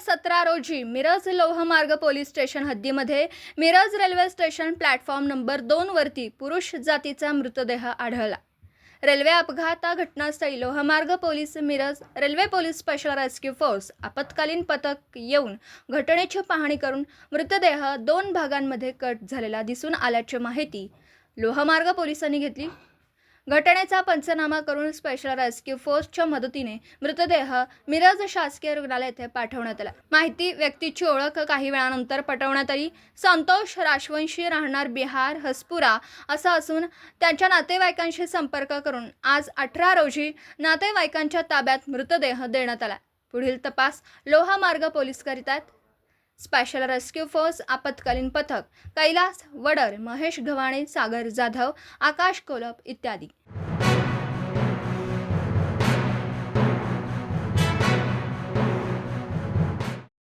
सतरा रोजी मिरज लोहमार्ग police station हद्दीमध्ये Miraj railway station platform number दोन वरती पुरुष जातीचा मृतदेह आढळला. रेल्वे अपघात घटनास्थळी लोहमार्ग police Miraj railway police special rescue force आपत्कालीन पथक येऊन घटनेची पाहणी करून मृतदेह दोन भागांमध्ये कट झालेला दिसून आल्याची माहिती लोहमार्ग पोलिसांनी घेतली. घटनेचा पंचनामा करून स्पेशल रेस्क्यू फोर्सच्या मदतीने मृतदेह मिरज शासकीय रुग्णालय येथे पाठवण्यात आला. माहिती व्यक्तीची ओळख काही वेळानंतर पटवण्यात आली. संतोष राजवंशी राहणार बिहार हसपुरा असं असून त्यांच्या नातेवाईकांशी संपर्क करून आज अठरा रोजी नातेवाईकांच्या ताब्यात मृतदेह देण्यात आला. पुढील तपास लोहामार्ग पोलीस करीत आहेत. स्पेशल रेस्क्यू फोर्स आपत्कालीन पथक कैलास वडर महेश गव्हाणे सागर जाधव आकाश कोलप इत्यादी.